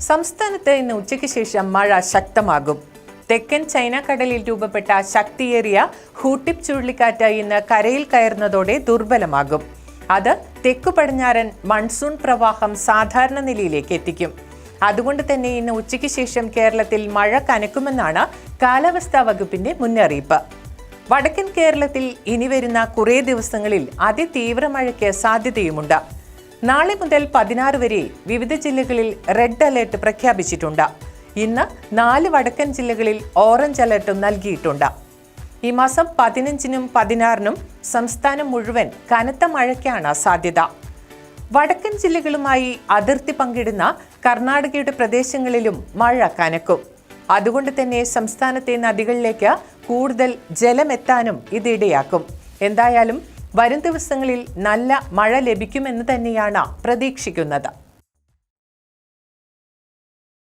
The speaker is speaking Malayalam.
സംസ്ഥാനത്ത് ഇന്ന് ഉച്ചയ്ക്ക് ശേഷം മഴ ശക്തമാകും. തെക്കൻ ചൈന കടലിൽ രൂപപ്പെട്ട ശക്തിയേറിയ ഹൂട്ടിപ് ചുഴലിക്കാറ്റ് ഇന്ന് കരയിൽ കയറുന്നതോടെ ദുർബലമാകും. അത് തെക്കു പടിഞ്ഞാറൻ മൺസൂൺ പ്രവാഹം സാധാരണ നിലയിലേക്ക് എത്തിക്കും. അതുകൊണ്ട് തന്നെ ഇന്ന് ഉച്ചയ്ക്ക് ശേഷം കേരളത്തിൽ മഴ കനക്കുമെന്നാണ് കാലാവസ്ഥാ വകുപ്പിന്റെ മുന്നറിയിപ്പ്. വടക്കൻ കേരളത്തിൽ ഇനി വരുന്ന കുറേ ദിവസങ്ങളിൽ അതിതീവ്ര മഴയ്ക്ക് സാധ്യതയുമുണ്ട്. നാളെ മുതൽ പതിനാറ് വരെ വിവിധ ജില്ലകളിൽ റെഡ് അലേർട്ട് പ്രഖ്യാപിച്ചിട്ടുണ്ട്. ഇന്ന് നാല് വടക്കൻ ജില്ലകളിൽ ഓറഞ്ച് അലേർട്ടും നൽകിയിട്ടുണ്ട്. ഈ മാസം പതിനഞ്ചിനും പതിനാറിനും സംസ്ഥാനം മുഴുവൻ കനത്ത മഴയ്ക്കാണ് സാധ്യത. വടക്കൻ ജില്ലകളുമായി അതിർത്തി പങ്കിടുന്ന കർണാടകയുടെ പ്രദേശങ്ങളിലും മഴ കനക്കും. അതുകൊണ്ട് തന്നെ സംസ്ഥാനത്തെ നദികളിലേക്ക് കൂടുതൽ ജലമെത്താനും ഇത് ഇടയാക്കും. എന്തായാലും വരും ദിവസങ്ങളിൽ നല്ല മഴ ലഭിക്കുമെന്ന് തന്നെയാണ് പ്രതീക്ഷിക്കുന്നത്.